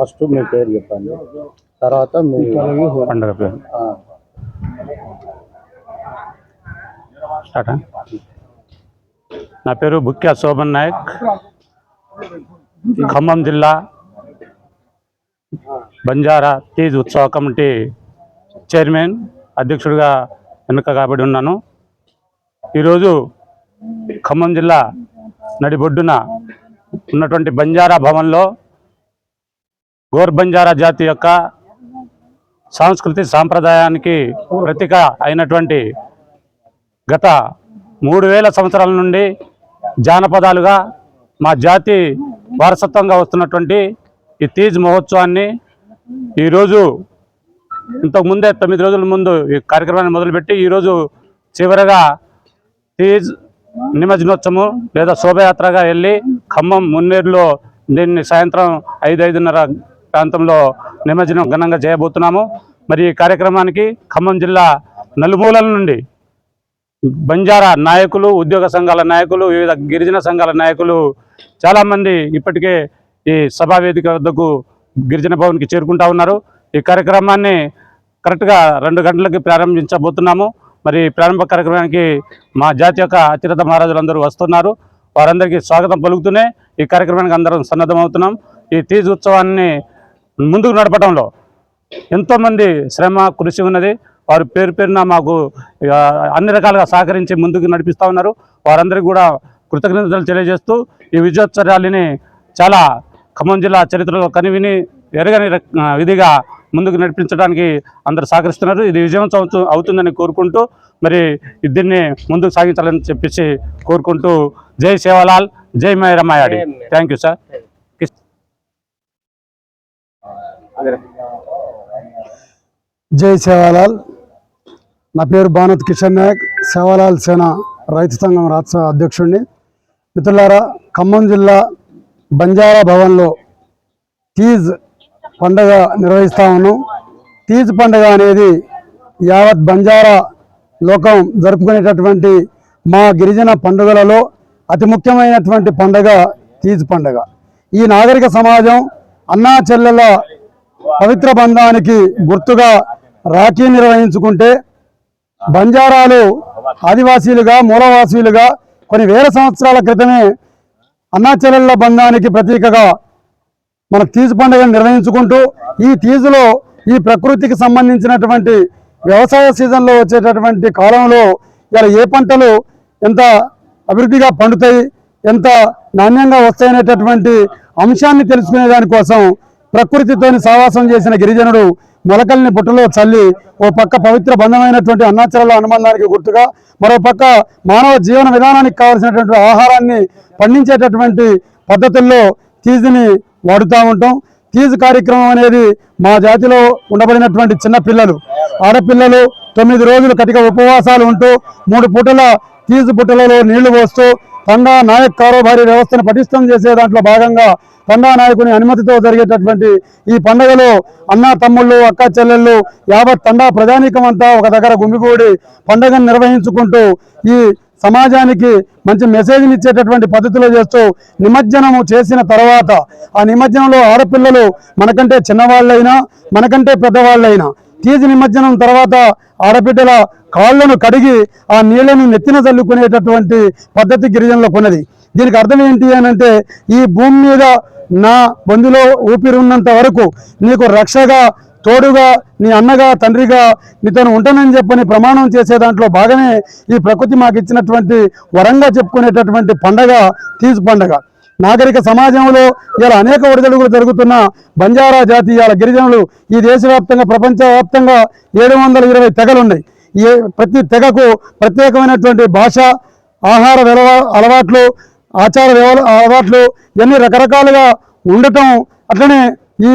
First మీ పేరు చెప్పండి. తర్వాత మీ పండుగ పేరు. స్టార్ట్ నా పేరు బుక్యా శోభన్ నాయక్. ఖమ్మం జిల్లా బంజారా తీజ్ ఉత్సవ కమిటీ చైర్మన్ అధ్యక్షుడిగా ఎన్నిక కాబడి ఉన్నాను. ఈరోజు ఖమ్మం జిల్లా నడిబొడ్డున ఉన్నటువంటి బంజారా భవన్లో గోర్ బంజారా జాతి యొక్క సాంస్కృతి సాంప్రదాయానికి ప్రతీక అయినటువంటి గత మూడు వేల సంవత్సరాల నుండి జానపదాలుగా మా జాతి వారసత్వంగా వస్తున్నటువంటి ఈ తీజ్ మహోత్సవాన్ని ఈరోజు ఇంతకుముందే తొమ్మిది రోజుల ముందు ఈ కార్యక్రమాన్ని మొదలుపెట్టి ఈరోజు చివరగా తీజ్ నిమజ్జనోత్సవం లేదా శోభయాత్రగా వెళ్ళి ఖమ్మం మున్నేరులో దీన్ని సాయంత్రం ఐదు ఐదున్నర ప్రాంతంలో నిమజ్జనం ఘనంగా చేయబోతున్నాము. మరి ఈ కార్యక్రమానికి ఖమ్మం జిల్లా నలుమూలల నుండి బంజారా నాయకులు ఉద్యోగ సంఘాల నాయకులు వివిధ గిరిజన సంఘాల నాయకులు చాలామంది ఇప్పటికే ఈ సభా వేదిక వద్దకు గిరిజన భవన్కి చేరుకుంటా ఉన్నారు. ఈ కార్యక్రమాన్ని కరెక్ట్గా రెండు గంటలకి ప్రారంభించబోతున్నాము. మరి ప్రారంభ కార్యక్రమానికి మా జాతి యొక్క అతిరథ మహారాజులందరూ వస్తున్నారు. వారందరికీ స్వాగతం పలుకుతూనే ఈ కార్యక్రమానికి అందరం సన్నద్ధమవుతున్నాం. ఈ తీజ్ ఉత్సవాన్ని ముందుకు నడపడంలో ఎంతోమంది శ్రమ కృషి ఉన్నది. వారు పేరు పేరున మాకు అన్ని రకాలుగా సహకరించి ముందుకు నడిపిస్తూ ఉన్నారు. వారందరికీ కూడా కృతజ్ఞతలు తెలియజేస్తూ ఈ విజయోత్సవ ర్యాలీని చాలా ఖమ్మం జిల్లా చరిత్రలో కనివిని ఎరగని విధిగా ముందుకు నడిపించడానికి అందరు సహకరిస్తున్నారు. ఇది విజయవంతం అవుతు- అవుతుందని కోరుకుంటూ మరి దీన్ని ముందుకు సాగించాలని చెప్పేసి కోరుకుంటూ జై సేవలాల్ జై మై రమాయాడి. Thank you sir. జై సేవాలాల్. నా పేరు భానత్ కిషన్ నాయక్. సేవాలాల్ సేన రైతు సంఘం రాష్ట్ర అధ్యక్షుడిని. మిత్రులారా ఖమ్మం జిల్లా బంజారా భవన్లో తీజ్ పండగ నిర్వహిస్తా ఉన్నాం. తీజ్ పండగ అనేది యావత్ బంజారా లోకం జరుపుకునేటటువంటి మా గిరిజన పండుగలలో అతి ముఖ్యమైనటువంటి పండగ తీజ్ పండగ. ఈ నాగరిక సమాజం అన్నా చెల్లెల పవిత్ర బంధానికి గుర్తుగా రాఖీ నిర్వహించుకుంటే బంజారాలు ఆదివాసీలుగా మూలవాసీలుగా కొన్ని వేల సంవత్సరాల క్రితమే అన్నాచెల్లెళ్ళ బంధానికి ప్రతీకగా మన తీజు పండుగను నిర్వహించుకుంటూ ఈ తీజులో ఈ ప్రకృతికి సంబంధించినటువంటి వ్యవసాయ సీజన్లో వచ్చేటటువంటి కాలంలో ఇలా ఏ పంటలు ఎంత అభివృద్ధిగా పండుతాయి ఎంత నాణ్యంగా వస్తాయనేటటువంటి అంశాన్ని తెలుసుకునే దానికోసం ప్రకృతితోని సావాసం చేసిన గిరిజనుడు మొలకల్ని బుట్టలో చల్లి ఓ పక్క పవిత్ర బంధమైనటువంటి అన్నాచరాల అనుబంధానికి గుర్తుగా మరో పక్క మానవ జీవన విధానానికి కావలసినటువంటి ఆహారాన్ని పండించేటటువంటి పద్ధతుల్లో తీజిని వాడుతూ ఉంటాం. తీజు కార్యక్రమం అనేది మా జాతిలో ఉండబడినటువంటి చిన్న పిల్లలు. ఆడపిల్లలు తొమ్మిది రోజులు కటిక ఉపవాసాలు ఉంటూ మూడు పూటల తీజు పుట్టలలో నీళ్ళు పోస్తూ తండా నాయక్ కారోబారీ వ్యవస్థను పటిష్టం చేసే దాంట్లో భాగంగా పండా నాయకుని అనుమతితో జరిగేటటువంటి ఈ పండుగలో అన్న తమ్ముళ్ళు అక్క చెల్లెళ్ళు యావత్ తండా ప్రజానీకం అంతా ఒక దగ్గర గుమిగూడి పండుగను నిర్వహించుకుంటూ ఈ సమాజానికి మంచి మెసేజ్ని ఇచ్చేటటువంటి పద్ధతిలో చేస్తూ నిమజ్జనము చేసిన తర్వాత ఆ నిమజ్జనంలో ఆడపిల్లలు మనకంటే చిన్నవాళ్ళైనా మనకంటే పెద్దవాళ్ళైనా తీజ నిమజ్జనం తర్వాత ఆడబిడ్డల కాళ్ళను కడిగి ఆ నీళ్ళను నెత్తిన చల్లుకునేటటువంటి పద్ధతి గిరిజనులకు ఉన్నది దీనికి అర్థం ఏంటి అని అంటే ఈ భూమి మీద నా బంధులో ఊపిరి ఉన్నంత వరకు నీకు రక్షగా తోడుగా నీ అన్నగా తండ్రిగా నీతో ఉంటానని చెప్పని ప్రమాణం చేసే దాంట్లో భాగమే ఈ ప్రకృతి మాకు ఇచ్చినటువంటి వరంగా చెప్పుకునేటటువంటి పండగ తీజు పండగ. నాగరిక సమాజంలో ఇలా అనేక ఒడిదడుగులు జరుగుతున్న బంజారా జాతి గిరిజనులు ఈ దేశవ్యాప్తంగా ప్రపంచవ్యాప్తంగా ఏడు వందల ఇరవై తెగలు ఉన్నాయి ఏ ప్రతి తెగకు ప్రత్యేకమైనటువంటి భాష ఆహార విలవ అలవాట్లు ఆచార అలవాట్లు ఇవన్నీ రకరకాలుగా ఉండటం అట్లనే ఈ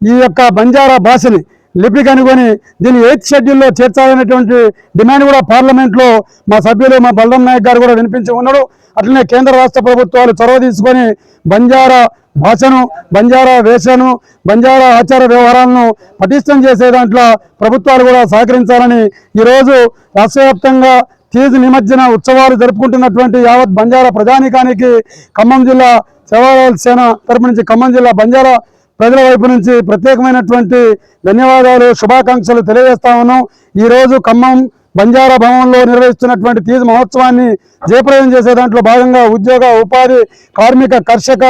ఈ యొక్క బంజారా భాషని లిపి కనుగొని దీన్ని ఎయిత్ షెడ్యూల్లో చేర్చాలనేటువంటి డిమాండ్ కూడా పార్లమెంట్లో మా సభ్యులు మా బలరాం నాయక్ గారు కూడా వినిపించి ఉన్నాడు. అట్లనే కేంద్ర రాష్ట్ర ప్రభుత్వాలు చొరవ తీసుకొని బంజారా భాషను బంజారా వేషను బంజారా ఆచార వ్యవహారాలను పటిష్టం చేసే దాంట్లో ప్రభుత్వాలు కూడా సహకరించాలని ఈరోజు రాష్ట్ర వ్యాప్తంగా తీజు నిమజ్జన ఉత్సవాలు జరుపుకుంటున్నటువంటి యావత్ బంజారా ప్రజానికానికి ఖమ్మం జిల్లా సేవాదాల సేన తరపు నుంచి ఖమ్మం జిల్లా బంజారా ప్రజల వైపు నుంచి ప్రత్యేకమైనటువంటి ధన్యవాదాలు శుభాకాంక్షలు తెలియజేస్తా ఉన్నాం. ఈ రోజు ఖమ్మం బంజారా భవన్లో నిర్వహిస్తున్నటువంటి తీజ్ మహోత్సవాన్ని జయప్రదం చేసే దాంట్లో భాగంగా ఉద్యోగ ఉపాధి కార్మిక కర్షక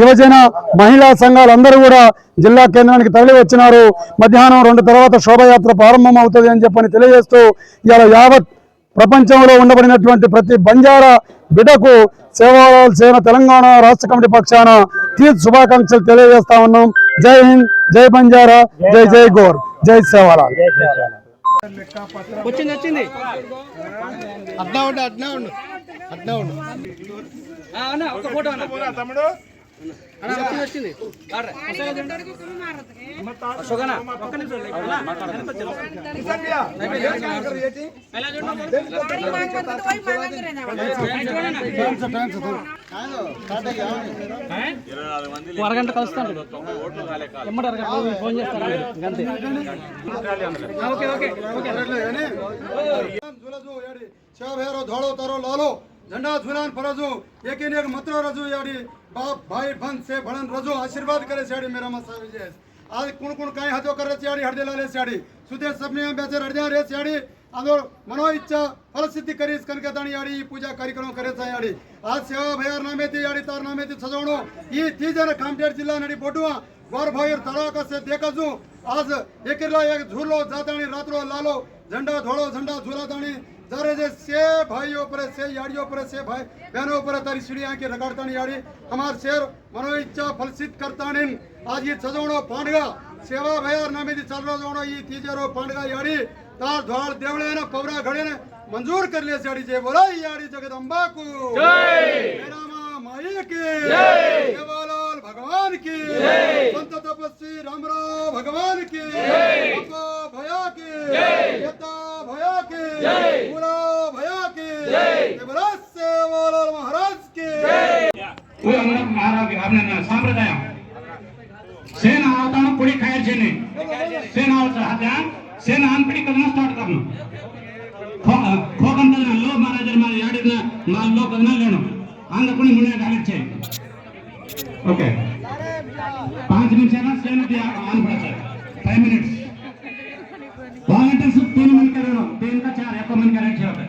యువజన మహిళా సంఘాలందరూ కూడా జిల్లా కేంద్రానికి తరలి వచ్చినారు. మధ్యాహ్నం రెండు తర్వాత శోభయాత్ర ప్రారంభం అవుతుంది అని చెప్పని తెలియజేస్తూ ఇలా యావత్ ప్రపంచంలో ఉండబడినటువంటి ప్రతి బంజారా బిడకు సేవాలాల్ సేన తెలంగాణ రాష్ట్ర కమిటీ పక్షాన తీజ్ శుభాకాంక్షలు తెలియజేస్తా ఉన్నాం. జై హింద్ జై బంజారా జై జై గోర్ జై సేవాలాల్. వచ్చింది వచ్చింది. అట్లా ఉండు అట్లా ఉండు అట్లా ఉండు ఒక ఫోటో తమ్ముడు అన్న, వచ్చింది అరగంట కలుస్తాను ఎమ్మటి అరగంట ఫోన్ చేస్తాను అంతే ఓకే ఓకే एक તારો લાલો ઝંડા ઝુલાન ફરજો એક એક મત્ર રજો યાડી બાપ ભાઈ ભંત સે ભણન રજો આશીર્વાદ કરે છે યાડી મેરા મસાવી જે આજ કોણ કોણ કાઈ હાથો કરે છે યાડી હરદે લાલે છે मनोइच्छा फल सिद्धि करी कनक दाणी पूजा कार्यक्रम ಪೂಜಾ ಕಾರ್ಯಕ್ರಮ ಕರೆಸಾಯಿ ಆಡಿ ಆ नामे ಭಯಾರ ನಾಮೇತಿ ಆಡಿ ತಾರ ನಾಮೇತಿ ಸಜವಣು ಈ ತೀಜನ ಕಾಮಠೇಡ್ ಜಿಲ್ಲಾ ನಡಿ आज एक झूलो जाताणी रात्रो लालो, झंडा धोड़ो झंडा झूला दाणी जरे जे से भाई ऊपर से याड़ी ऊपर से भाई बहनों ऊपर तारी सीढ़ियाँ की रगाड़तानी याड़ी हमार शेर मनोइच्छा फल सिद्ध करतानी आज ये सजाणो पांडगा। सेवा भयार नामे चल रहा जोड़ो ये तीजेरो पांडगा याड़ी તાર ધોળ દેવળે ને પવરા ઘડે ને મંજૂર કરી લે સાડી છે બોલો યારી જગત અંબાકુ જય! મેરામાં માય કે. જય! કેવાલાલ ભગવાન કે. જય! સંત તપસ્વી રામરાવ ભગવાન કે. જય! கிலோ பதினாலு வேணும் வாங்க போய் முன்னாடி அழைச்சு ஓகே பாஞ்சு நிமிஷம் சேமித்து ஆன் பண்ண சார் ஃபைவ் மினிட்ஸ் వాలంటీర్స్ తీన్ మంది కరేను తీన్ కా చార్ ఎక్కువ మంది కరేను చేయాలి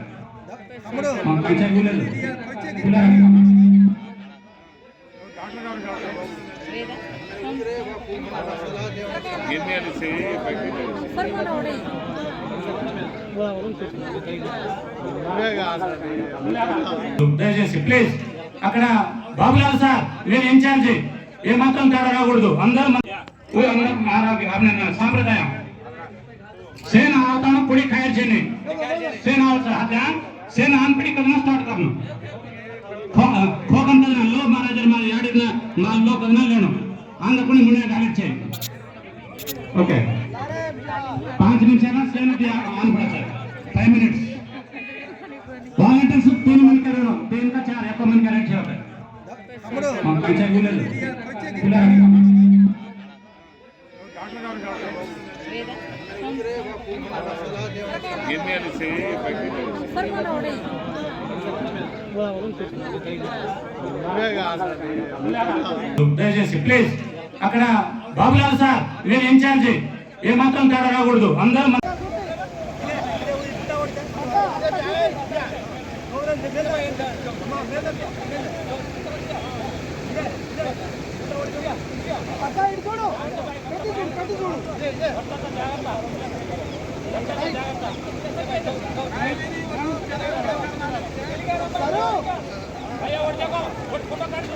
దయచేసి ప్లీజ్ అక్కడ బాబులాల్ సార్ నేను ఇన్ఛార్జ్ ఏ మాత్రం తేడా రాకూడదు. అందరూ అభినందన సాంప్రదాయం. సేనా అవతారం పొడి ఖాయర్ చేయండి. సేనా అవతారం సేన అన్పిడి కదనా స్టార్ట్ కరను ఖోకం కదనా లో మహారాజర్ మా యాడిన మా లో కదనా లేను. आंध्र पुलिस मुन्ने का लिखे ओके। पाँच मिनट है ना सेम दिया Andhra police time minutes valentine सुप तीन मिनट कर रहा तीन का चार एक मिनट कर रहे हैं ठीक है। हम पाँच मिनट बोले అక్కడ బాబులాల్ సార్ నేను ఇన్ఛార్జి ఏమాత్రం తేడా రాకూడదు. అందరూ అయ్యా ఒడ్డేకో ఒడ్డు ఫోటో కార్డు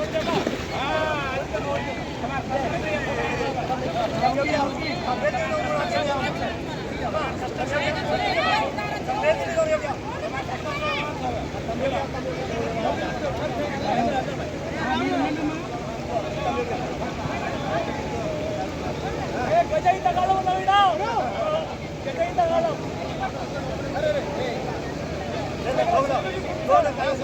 거기다, 거기다, 가야지.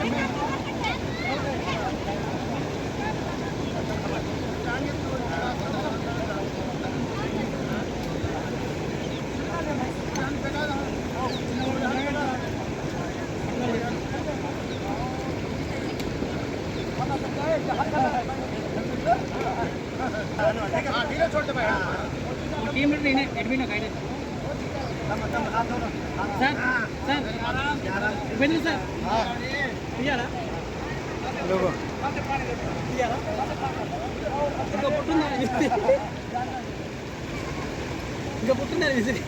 ఎడ్విన్ ఒక ఆయనే. సార్ ఇంకా పుట్టిందా ఇంకా పుట్టిందా విసిరి